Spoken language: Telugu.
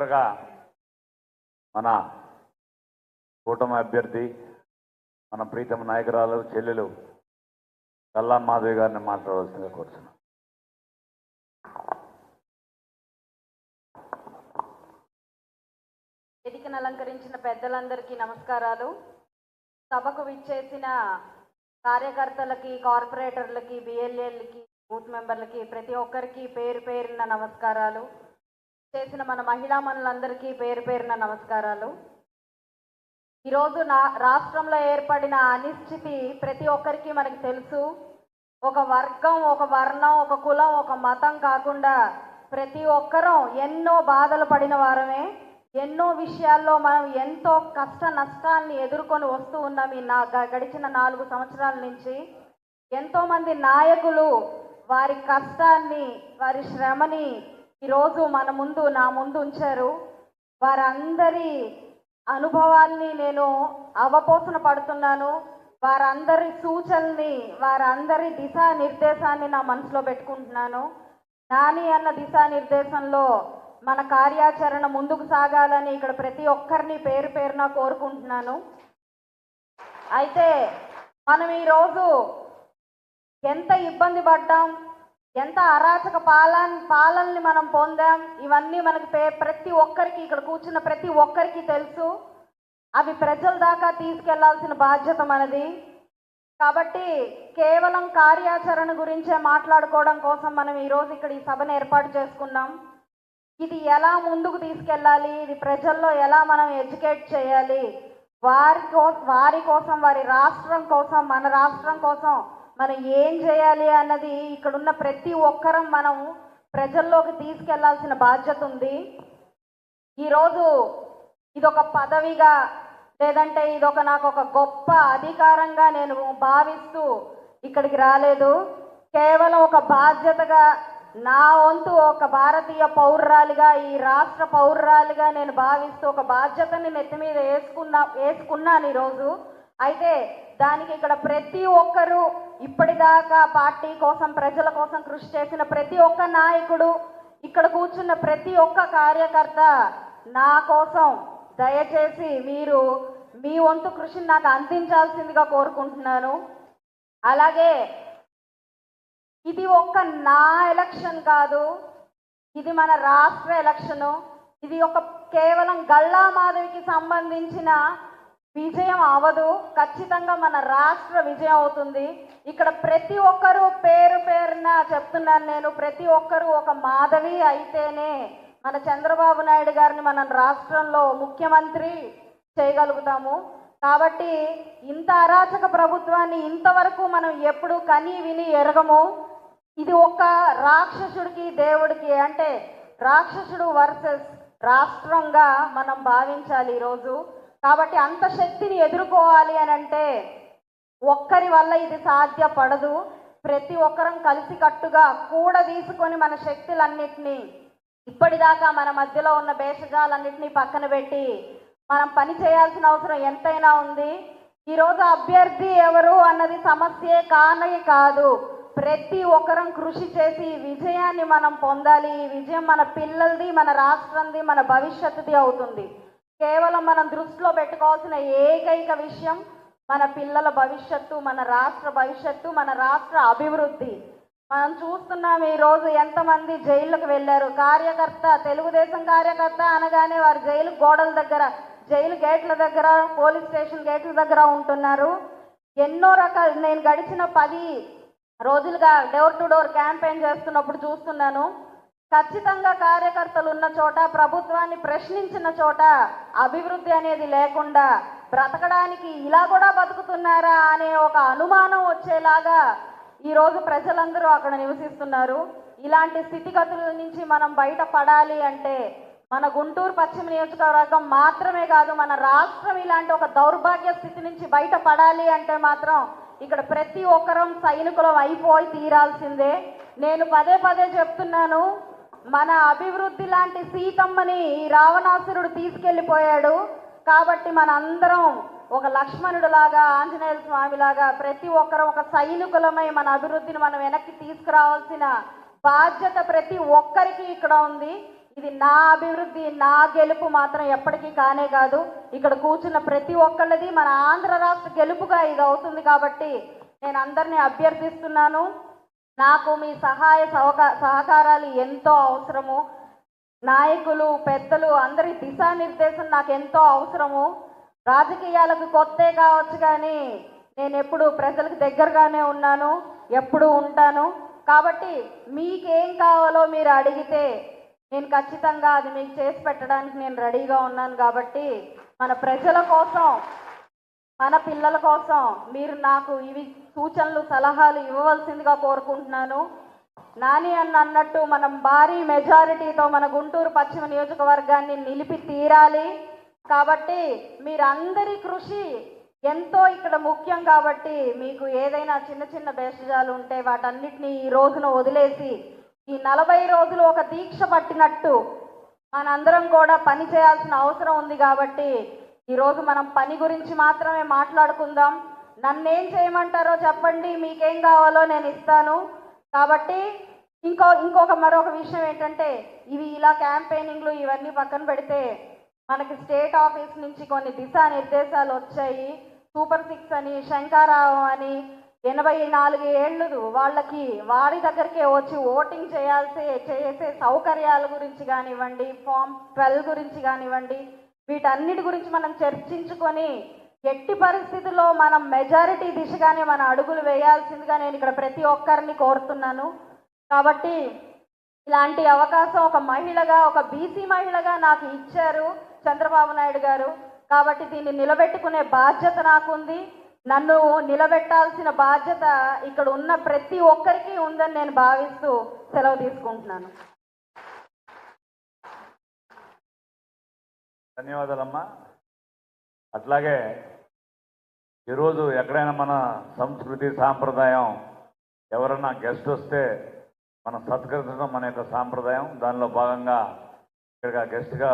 చివరగా మన కూటమి అభ్యర్థి మన ప్రీతమ నాయకురాలు చెల్లెలు కల్లా మాధవి గారిని మాట్లాడవలసిందిగా కోరుతున్నాను వేదికను అలంకరించిన పెద్దలందరికీ నమస్కారాలు. సభకు విచ్చేసిన కార్యకర్తలకి కార్పొరేటర్లకి బిఎల్ఏలకి బూత్ మెంబర్లకి ప్రతి ఒక్కరికి పేరు పేరున నమస్కారాలు. చేసిన మన మహిళా మనులందరికీ పేరు పేరున నమస్కారాలు. ఈరోజు నా రాష్ట్రంలో ఏర్పడిన అనిశ్చితి ప్రతి ఒక్కరికి మనకి తెలుసు. ఒక వర్గం ఒక వర్ణం ఒక కులం ఒక మతం కాకుండా ప్రతి ఒక్కరం ఎన్నో బాధలు పడిన వారమే ఎన్నో విషయాల్లో మనం ఎంతో కష్ట నష్టాన్ని ఎదుర్కొని వస్తూ ఉన్నాం ఈ నా గ- గడిచిన నాలుగు సంవత్సరాల నుంచి. ఎంతోమంది నాయకులు వారి కష్టాన్ని వారి శ్రమని ఈరోజు మన ముందు నా ముందు ఉంచారు. వారందరి అనుభవాల్ని నేను అవపోసన పడుతున్నాను. వారందరి సూచనల్ని వారందరి దిశానిర్దేశాన్ని నా మనసులో పెట్టుకుంటున్నాను. నాని అన్న దిశానిర్దేశంలో మన కార్యాచరణ ముందుకు సాగాలని ఇక్కడ ప్రతి ఒక్కరిని పేరు పేరున కోరుకుంటున్నాను. అయితే మనం ఈరోజు ఎంత ఇబ్బంది పడ్డాం? ఎంత అరాచక పాలన పాలనని మనం పొందాం? ఇవన్నీ మనకి పే- ప్రతి ఒక్కరికి ఇక్కడ కూర్చున్న ప్రతి ఒక్కరికి తెలుసు. అవి ప్రజల దాకా తీసుకెళ్ళాల్సిన బాధ్యత మనది. కాబట్టి కేవలం కార్యాచరణ గురించే మాట్లాడుకోవడం కోసం మనం ఈరోజు ఇక్కడ ఈ సభను ఏర్పాటు చేసుకున్నాం. ఇది ఎలా ముందుకు తీసుకెళ్ళాలి? ఇది ప్రజల్లో ఎలా మనం ఎడ్యుకేట్ చేయాలి? వారి కో వారి కోసం వారి రాష్ట్రం కోసం మన రాష్ట్రం కోసం మనం ఏం చేయాలి అన్నది ఇక్కడున్న ప్రతి ఒక్కరం మనం ప్రజల్లోకి తీసుకెళ్ళాల్సిన బాధ్యత ఉంది. ఈరోజు ఇదొక పదవిగా లేదంటే ఇదొక నాకు ఒక గొప్ప అధికారంగా నేను భావిస్తూ ఇక్కడికి రాలేదు. కేవలం ఒక బాధ్యతగా నా వంతు ఒక భారతీయ పౌరురాలిగా ఈ రాష్ట్ర పౌరురాలిగా నేను భావిస్తూ ఒక బాధ్యతని నెత్తి మీద వేసుకున్నా వేసుకున్నాను ఈరోజు. అయితే దానికి ఇక్కడ ప్రతి ఒక్కరూ ఇప్పటిదాకా పార్టీ కోసం ప్రజల కోసం కృషి చేసిన ప్రతి ఒక్క నాయకుడు ఇక్కడ కూర్చున్న ప్రతి ఒక్క కార్యకర్త నా కోసం దయచేసి మీరు మీ వంతు కృషిని నాకు అందించాల్సిందిగా కోరుకుంటున్నాను. అలాగే ఇది ఒక్క నా ఎలక్షన్ కాదు ఇది మన రాష్ట్ర ఎలక్షను ఇది ఒక కేవలం గల్లా మాధవికి సంబంధించిన విజయం అవదు. ఖచ్చితంగా మన రాష్ట్ర విజయం అవుతుంది. ఇక్కడ ప్రతి ఒక్కరూ పేరు పేరున చెప్తున్నాను నేను ప్రతి ఒక్కరూ ఒక మాధవి అయితేనే మన చంద్రబాబు నాయుడు గారిని మన రాష్ట్రంలో ముఖ్యమంత్రి చేయగలుగుతాము. కాబట్టి ఇంత అరాచక ప్రభుత్వాన్ని ఇంతవరకు మనం ఎప్పుడు కని విని ఎరగము. ఇది ఒక రాక్షసుడికి దేవుడికి అంటే రాక్షసుడు వర్సెస్ రాష్ట్రంగా మనం భావించాలి ఈరోజు. కాబట్టి అంత శక్తిని ఎదుర్కోవాలి అని అంటే ఒక్కరి వల్ల ఇది సాధ్యపడదు. ప్రతి ఒక్కరం కలిసికట్టుగా కూడ తీసుకొని మన శక్తులన్నిటినీ ఇప్పటిదాకా మన మధ్యలో ఉన్న భేషజాలన్నింటినీ పక్కన పెట్టి మనం పని చేయాల్సిన అవసరం ఎంతైనా ఉంది. ఈరోజు అభ్యర్థి ఎవరు అన్నది సమస్యే కానే కాదు. ప్రతి ఒక్కరం కృషి చేసి ఈ విజయాన్ని మనం పొందాలి. ఈ విజయం మన పిల్లలది మన రాష్ట్రంది మన భవిష్యత్తుది అవుతుంది. కేవలం మనం దృష్టిలో పెట్టుకోవాల్సిన ఏకైక విషయం మన పిల్లల భవిష్యత్తు మన రాష్ట్ర భవిష్యత్తు మన రాష్ట్ర అభివృద్ధి. మనం చూస్తున్నాం ఈరోజు ఎంతమంది జైళ్ళకు వెళ్ళారు. కార్యకర్త తెలుగుదేశం కార్యకర్త అనగానే వారు జైలు గోడల దగ్గర జైలు గేట్ల దగ్గర పోలీస్ స్టేషన్ గేట్ల దగ్గర ఉంటున్నారు. ఎన్నో రకాల నేను గడిచిన పది రోజులుగా డోర్ టు డోర్ క్యాంపెయిన్ చేస్తున్నప్పుడు చూస్తున్నాను. ఖచ్చితంగా కార్యకర్తలు ఉన్న చోట ప్రభుత్వాన్ని ప్రశ్నించిన చోట అభివృద్ధి అనేది లేకుండా బ్రతకడానికి ఇలా కూడా బతుకుతున్నారా అనే ఒక అనుమానం వచ్చేలాగా ఈరోజు ప్రజలందరూ అక్కడ నివసిస్తున్నారు. ఇలాంటి స్థితిగతుల నుంచి మనం బయటపడాలి అంటే మన గుంటూరు పశ్చిమ నియోజకవర్గం మాత్రమే కాదు మన రాష్ట్రం ఇలాంటి ఒక దౌర్భాగ్య స్థితి నుంచి బయటపడాలి అంటే మాత్రం ఇక్కడ ప్రతి ఒక్కరం సైనికులం అయిపోయి తీరాల్సిందే. నేను పదే పదే చెప్తున్నాను మన అభివృద్ధి లాంటి సీతమ్మని ఈ రావణాసురుడు తీసుకెళ్ళిపోయాడు. కాబట్టి మన అందరం ఒక లక్ష్మణుడు లాగా ఆంజనేయ స్వామి లాగా ప్రతి ఒక్కరం ఒక సైనికులమై మన అభివృద్ధిని మనం వెనక్కి తీసుకురావాల్సిన బాధ్యత ప్రతి ఒక్కరికి ఇక్కడ ఉంది. ఇది నా అభివృద్ధి నా గెలుపు మాత్రం ఎప్పటికీ కానే కాదు. ఇక్కడ కూర్చున్న ప్రతి ఒక్కళ్ళది మన ఆంధ్ర రాష్ట్ర గెలుపుగా ఇది అవుతుంది కాబట్టి నేను అందరినీ అభ్యర్థిస్తున్నాను. నాకు మీ సహాయ సహకారాలు ఎంతో అవసరము. నాయకులు పెద్దలు అందరి దిశానిర్దేశం నాకు ఎంతో అవసరము. రాజకీయాలకు కొత్తే కావచ్చు కానీ నేను ఎప్పుడు ప్రజలకు దగ్గరగానే ఉన్నాను ఎప్పుడు ఉంటాను. కాబట్టి మీకేం కావాలో మీరు అడిగితే నేను ఖచ్చితంగా అది మీకు చేసి పెట్టడానికి నేను రెడీగా ఉన్నాను కాబట్టి మన ప్రజల కోసం మన పిల్లల కోసం మీరు నాకు ఇవి సూచనలు సలహాలు ఇవ్వవలసిందిగా కోరుకుంటున్నాను. నాని అన్న అన్నట్టు మనం భారీ మెజారిటీతో మన గుంటూరు పశ్చిమ నియోజకవర్గాన్ని నిలిపి తీరాలి. కాబట్టి మీరందరి కృషి ఎంతో ఇక్కడ ముఖ్యం కాబట్టి మీకు ఏదైనా చిన్న చిన్న భేషజాలు ఉంటే వాటన్నిటిని ఈ రోజున వదిలేసి ఈ నలభై రోజులు ఒక దీక్ష పట్టినట్టు మనందరం కూడా పని చేయాల్సిన అవసరం ఉంది కాబట్టి ఈరోజు మనం పని గురించి మాత్రమే మాట్లాడుకుందాం. నన్నేం చేయమంటారో చెప్పండి మీకేం కావాలో నేను ఇస్తాను. కాబట్టి ఇంకో ఇంకొక మరొక విషయం ఏంటంటే ఇవి ఇలా క్యాంపెయినింగ్లు ఇవన్నీ పక్కన పెడితే మనకి స్టేట్ ఆఫీస్ నుంచి కొన్ని దిశానిర్దేశాలు వచ్చాయి. సూపర్ సిక్స్ అని శంకారావం అని ఎనభై నాలుగు ఏళ్ళు వాళ్ళకి వారి దగ్గరికే వచ్చి ఓటింగ్ చేయాల్సి చేసే సౌకర్యాల గురించి కానివ్వండి ఫామ్ ట్వెల్వ్ గురించి కానివ్వండి వీటన్నిటి గురించి మనం చర్చించుకొని ఎట్టి పరిస్థితుల్లో మనం మెజారిటీ దిశగానే మన అడుగులు వేయాల్సిందిగా నేను ఇక్కడ ప్రతి ఒక్కరిని కోరుతున్నాను. కాబట్టి ఇలాంటి అవకాశం ఒక మహిళగా ఒక బీసీ మహిళగా నాకు ఇచ్చారు చంద్రబాబు నాయుడు గారు. కాబట్టి దీన్ని నిలబెట్టుకునే బాధ్యత నాకుంది. నన్ను నిలబెట్టాల్సిన బాధ్యత ఇక్కడ ఉన్న ప్రతి ఒక్కరికి ఉందని నేను భావిస్తూ సెలవు తీసుకుంటున్నాను. ధన్యవాదాలమ్మా. అట్లాగే ఈరోజు ఎక్కడైనా మన సంస్కృతి సాంప్రదాయం ఎవరన్నా గెస్ట్ వస్తే మనం సత్కరించడం మన యొక్క సాంప్రదాయం దానిలో భాగంగా ఇక్కడ గెస్ట్గా